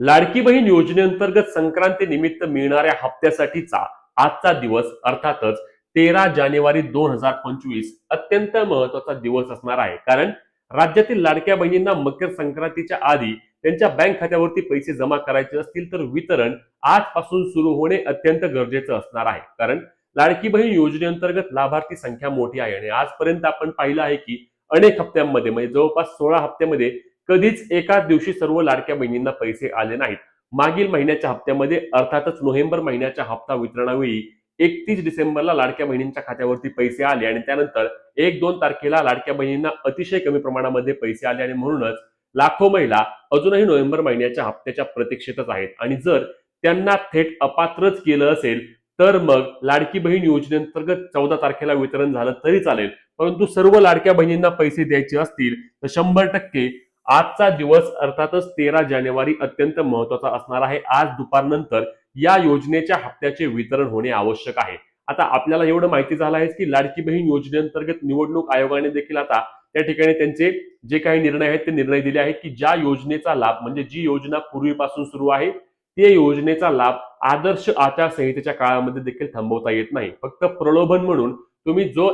लाडकी बहीण योजनेअंतर्गत संक्रांती निमित्त मिळणाऱ्या हप्त्यासाठीचा आजचा दिवस अर्थातच तेरा जानेवारी दोन हजार पंचवीस अत्यंत महत्त्वाचा दिवस असणार आहे. कारण राज्यातील लाडक्या बहिणींना मकर संक्रांतीच्या आधी त्यांच्या बँक खात्यावरती पैसे जमा करायचे असतील तर वितरण आजपासून सुरू होणे अत्यंत गरजेचं असणार आहे. कारण लाडकी बहीण योजनेअंतर्गत लाभार्थी संख्या मोठी आहे आणि आजपर्यंत आपण पाहिलं आहे की अनेक हप्त्यांमध्ये म्हणजे जवळपास सोळा हप्त्यामध्ये कधीच एकाच दिवशी सर्व लाडक्या बहिणींना पैसे आले नाहीत. मागील महिन्याच्या हप्त्यामध्ये अर्थातच नोव्हेंबर महिन्याच्या हप्ता वितरणावेळी एकतीस डिसेंबरला लाडक्या बहिणींच्या खात्यावरती पैसे आले आणि त्यानंतर एक दोन तारखेला लाडक्या बहिणींना अतिशय कमी प्रमाणामध्ये पैसे आले आणि म्हणूनच लाखो महिला अजूनही नोव्हेंबर महिन्याच्या हप्त्याच्या प्रतीक्षेतच आहेत. आणि जर त्यांना थेट अपात्रच केलं असेल तर मग लाडकी बहीण योजनेअंतर्गत चौदा तारखेला वितरण झालं तरी चालेल. परंतु सर्व लाडक्या बहिणींना पैसे द्यायचे असतील तर शंभर टक्के आजचा दिवस अर्थातच तेरा जानेवारी अत्यंत महत्त्वाचा असणार आहे. आज दुपारनंतर या योजनेच्या हप्त्याचे वितरण होणे आवश्यक आहे. आता आपल्याला एवढं माहिती झालं आहे की लाडकी बहीण योजनेअंतर्गत निवडणूक आयोगाने देखील आता त्या ठिकाणी त्यांचे जे काही निर्णय आहेत ते निर्णय दिले आहेत की ज्या योजनेचा लाभ म्हणजे जी योजना पूर्वीपासून सुरू आहे ते योजनेचा लाभ आदर्श आचारसंहितेच्या काळामध्ये देखील थांबवता येत नाही. फक्त प्रलोभन म्हणून तुम्ही जो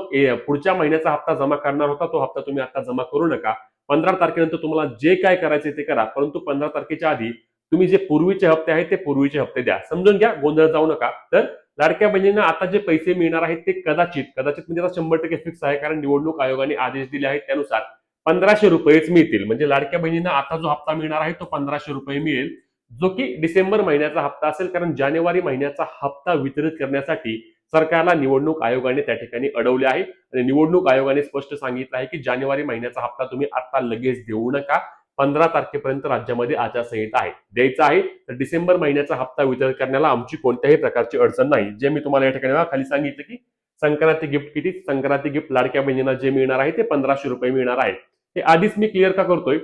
पुढच्या महिन्याचा हप्ता जमा करणार होता तो हप्ता तुम्ही आता जमा करू नका. पंधरा तारखेनंतर तुम्हाला जे काय करायचे ते करा परंतु पंधरा तारखेच्या आधी तुम्ही जे पूर्वीचे हप्ते आहेत ते पूर्वीचे हप्ते द्या. समजून घ्या गोंधळ जाऊ नका. तर लाडक्या बहिणींना आता जे पैसे मिळणार आहेत ते कदाचित कदाचित म्हणजे आता शंभर टक्के फिक्स आहे कारण निवडणूक आयोगाने आदेश दिले आहेत त्यानुसार पंधराशे रुपयेच मिळतील. म्हणजे लाडक्या बहिणींना आता जो हप्ता मिळणार आहे तो पंधराशे रुपये मिळेल. जो की डिसेंबर महिन्याचा हप्ता असेल कारण जानेवारी महिन्याचा हप्ता वितरित करण्यासाठी सरकारला निवडणूक आयोगाने त्या ठिकाणी अडवले आहे. आणि निवडणूक आयोगाने स्पष्ट सांगितलं आहे की जानेवारी महिन्याचा हप्ता तुम्ही आता लगेच देऊ नका. पंधरा तारखेपर्यंत राज्यामध्ये आचारसंहिता आहे. द्यायचा आहे तर डिसेंबर महिन्याचा हप्ता वितरित करण्याला आमची कोणत्याही प्रकारची अडचण नाही. जे मी तुम्हाला या ठिकाणी खाली सांगितलं की संक्रांती गिफ्ट किती? संक्रांती गिफ्ट लाडक्या बहिणींना जे मिळणार आहे ते पंधराशे रुपये मिळणार आहे. हे आधीच मी क्लिअर का करतोय?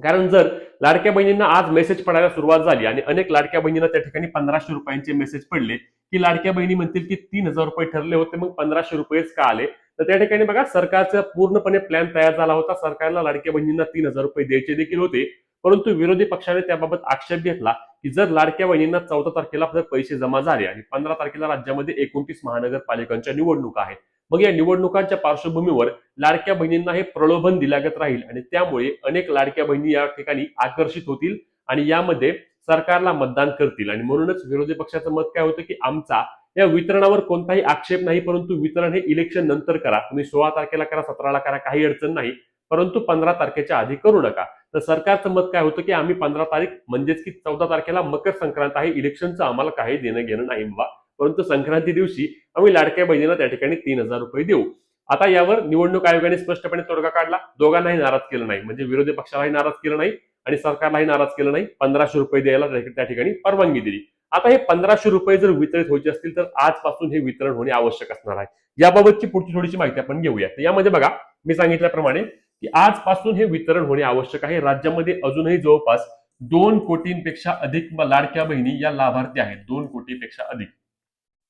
कारण जर लाडक्या बहिणींना आज मेसेज पडायला सुरुवात झाली आणि अनेक लाडक्या बहिणींना त्या ठिकाणी पंधराशे रुपयांचे मेसेज पडले की लाडक्या बहिणी म्हणतील की तीन हजार रुपये ठरले होते मग पंधराशे रुपयेच का आले? तर त्या ठिकाणी बघा सरकारचा पूर्णपणे प्लॅन तयार झाला होता. सरकारला लाडक्या बहिणींना तीन हजार रुपये द्यायचे देखील होते. परंतु विरोधी पक्षाने त्याबाबत आक्षेप घेतला की जर लाडक्या बहिणींना चौदा तारखेला जर पैसे जमा झाले आणि पंधरा तारखेला राज्यामध्ये एकोणतीस महानगरपालिकांच्या निवडणुका आहेत मग या निवडणुकांच्या पार्श्वभूमीवर लाडक्या बहिणींना हे प्रलोभन दिलागत राहील आणि त्यामुळे अनेक लाडक्या बहिणी या ठिकाणी आकर्षित होतील आणि यामध्ये सरकारला मतदान करतील. आणि म्हणूनच विरोधी पक्षाचं मत काय होतं की आमचा या वितरणावर कोणताही आक्षेप नाही परंतु वितरण हे इलेक्शन नंतर करा. तुम्ही सोळा तारखेला करा सतराला करा काही अडचण नाही. परंतु पंधरा तारखेच्या आधी करू नका. तर सरकारचं मत काय होतं की आम्ही पंधरा तारीख म्हणजेच की चौदा तारखेला मकर संक्रांत आहे. इलेक्शनचं आम्हाला काही देणं घेणं नाही बाबा परंतु संक्रांती दिवशी आम्ही लाडक्या बहिणींना त्या ठिकाणी तीन हजार रुपये देऊ. आता यावर निवडणूक आयोगाने स्पष्टपणे तोडगा काढला. दोघांनाही नाराज केलं नाही. म्हणजे विरोधी पक्षालाही नाराज केलं नाही आणि सरकारलाही नाराज केलं नाही. पंधराशे रुपये द्यायला त्या- ठिकाणी परवानगी दिली. आता हे पंधराशे रुपये जर वितरित व्हायचे असतील तर आजपासून हे वितरण होणे आवश्यक असणार आहे. याबाबतची पुढची थोडीशी माहिती आपण घेऊया. तर यामध्ये बघा मी सांगितल्याप्रमाणे की आजपासून हे वितरण होणे आवश्यक आहे. राज्यामध्ये अजूनही जवळपास दोन कोटींपेक्षा अधिक लाडक्या बहिणी या लाभार्थी आहेत. दोन कोटीपेक्षा अधिक.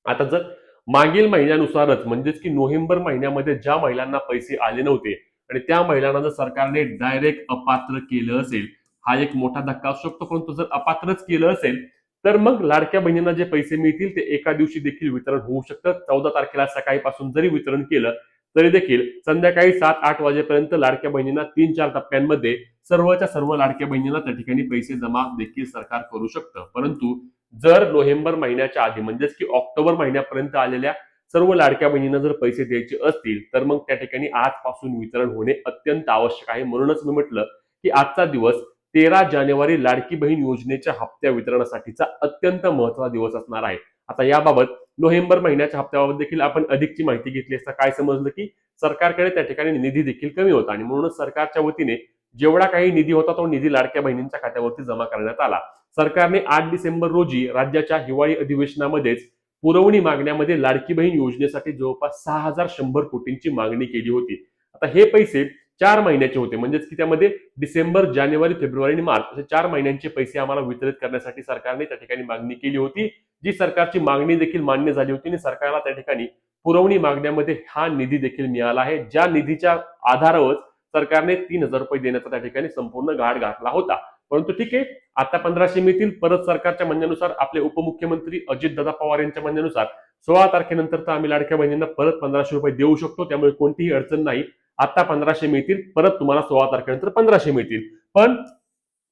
आता जर मागील महिन्यानुसारच म्हणजेच की नोव्हेंबर महिन्यामध्ये ज्या महिलांना पैसे आले नव्हते आणि त्या महिलांना जर सरकारने डायरेक्ट अपात्र केलं असेल हा एक मोठा धक्का असू शकतो परंतु जर अपात्रच केलं असेल तर मग लाडक्या बहिणींना जे पैसे मिळतील ते एका दिवशी देखील वितरण होऊ शकतं. चौदा तारखेला सकाळीपासून जरी वितरण केलं तरी देखील संध्याकाळी सात आठ वाजेपर्यंत लाडक्या बहिणींना तीन चार टप्प्यांमध्ये सर्वच्या सर्व लाडक्या बहिणींना त्या ठिकाणी पैसे जमा देखील सरकार करू शकतं. परंतु जर नोव्हेंबर महिन्याच्या आधी म्हणजेच की ऑक्टोबर महिन्यापर्यंत आलेल्या सर्व लाडक्या बहिणींना जर पैसे द्यायचे असतील तर मग त्या ठिकाणी आजपासून वितरण होणे अत्यंत आवश्यक आहे. म्हणूनच मी म्हटलं की आजचा दिवस तेरा जानेवारी लाडकी बहीण योजनेच्या हप्त्या वितरणासाठीचा अत्यंत महत्त्वाचा दिवस असणार आहे. आता याबाबत नोव्हेंबर महिन्याच्या हप्त्याबाबत देखील आपण अधिकची माहिती घेतली असता काय समजलं की सरकारकडे त्या ठिकाणी निधी देखील कमी होता आणि म्हणूनच सरकारच्या वतीने जेवढा काही निधी होता तो निधी लाडक्या बहिणींच्या खात्यावरती जमा करण्यात आला. सरकारने आठ डिसेंबर रोजी राज्याच्या हिवाळी अधिवेशनामध्येच पुरवणी मागण्यामध्ये लाडकी बहीण योजनेसाठी जवळपास सहा हजार शंभर कोटींची मागणी केली होती. आता हे पैसे चार महिन्याचे होते. म्हणजेच की त्यामध्ये डिसेंबर जानेवारी फेब्रुवारी आणि मार्च असे चार महिन्यांचे पैसे आम्हाला वितरित करण्यासाठी सरकारने त्या ठिकाणी मागणी केली होती. जी सरकारची मागणी देखील मान्य झाली होती आणि सरकारला त्या ठिकाणी पुरवणी मागण्यामध्ये हा निधी देखील मिळाला आहे. ज्या निधीच्या आधारावर सरकारने तीन हजार रुपये देण्याचा त्या ठिकाणी संपूर्ण गाठ घातला होता. परंतु ठीक आहे आता पंधराशे मिळतील. परत सरकारच्या म्हणण्यानुसार आपले उपमुख्यमंत्री अजितदादा पवार यांच्या म्हणण्यानुसार सोळा तारखेनंतर तर आम्ही लाडक्या बहिणींना परत पंधराशे रुपये देऊ शकतो. त्यामुळे कोणतीही अडचण नाही. आता पंधराशे मिळतील. परत तुम्हाला सोळा तारखेनंतर पंधराशे मिळतील. पण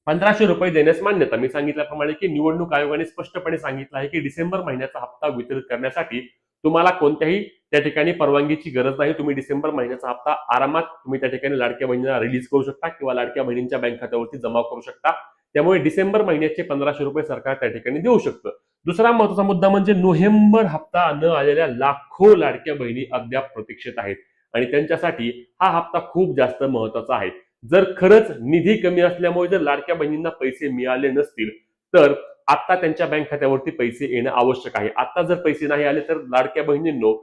पंधराशे रुपये देण्यास मान्यता मी सांगितल्याप्रमाणे की निवडणूक आयोगाने स्पष्टपणे सांगितलं आहे की डिसेंबर महिन्याचा हप्ता वितरित करण्यासाठी तुम्हाला कोणत्याही त्या ठिकाणी परवानगीची गरज नाही. तुम्ही डिसेंबर महिन्याचा हप्ता आरामात तुम्ही त्या ठिकाणी लाडक्या बहिणींना रिलीज करू शकता किंवा लाडक्या बहिणींच्या बँक खात्यावरती जमा करू शकता. त्यामुळे डिसेंबर महिन्याचे पंधराशे रुपये सरकार त्या ठिकाणी देऊ शकतं. दुसरा महत्त्वाचा मुद्दा म्हणजे नोव्हेंबर हप्ता न आलेल्या लाखो लाडक्या बहिणी अद्याप प्रतीक्षेत आहेत. आणि त्यांच्यासाठी हा हप्ता खूप जास्त महत्त्वाचा आहे. जर खरंच निधी कमी असल्यामुळे जर लाडक्या बहिणींना पैसे मिळाले नसतील तर आता त्यांच्या बँक खात्यावरती पैसे येणं आवश्यक आहे. आता जर पैसे नाही आले तर लाडक्या बहिणींनो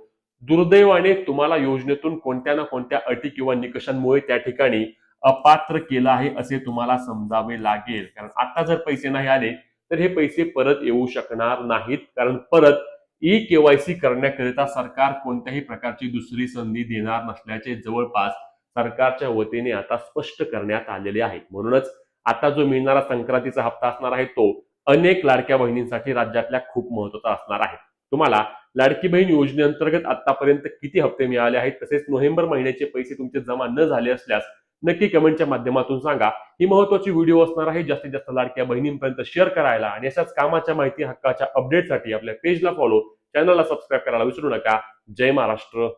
दुर्दैवाने तुम्हाला योजनेतून कोणत्या ना कोणत्या अटी किंवा निकषांमुळे त्या ठिकाणी अपात्र केलं आहे असे तुम्हाला समजावे लागेल. कारण आता जर पैसे नाही आले तर हे पैसे परत येऊ शकणार नाहीत. कारण परत ई केवायसी करण्याकरिता सरकार कोणत्याही प्रकारची दुसरी संधी देणार नसल्याचे जवळपास सरकारच्या वतीने आता स्पष्ट करण्यात आलेले आहे. म्हणूनच आता जो मिळणारा संक्रांतीचा हप्ता असणार आहे तो अनेक लाडक्या बहिणींसाठी राज्यातल्या खूप महत्त्वाचा असणार आहे. तुम्हाला लाडकी बहीण योजनेअंतर्गत आतापर्यंत किती हप्ते मिळाले आहेत? तसेच नोव्हेंबर महिन्याचे पैसे तुमचे जमा न झाले असल्यास नक्की कमेंटच्या माध्यमातून सांगा. ही महत्वाची व्हिडिओ असणार आहे. जास्तीत जास्त लाडक्या बहिणींपर्यंत शेअर करायला आणि अशाच कामाच्या माहिती हक्काच्या अपडेटसाठी आपल्या पेजला फॉलो चॅनलला सबस्क्राईब करायला विसरू नका. जय महाराष्ट्र.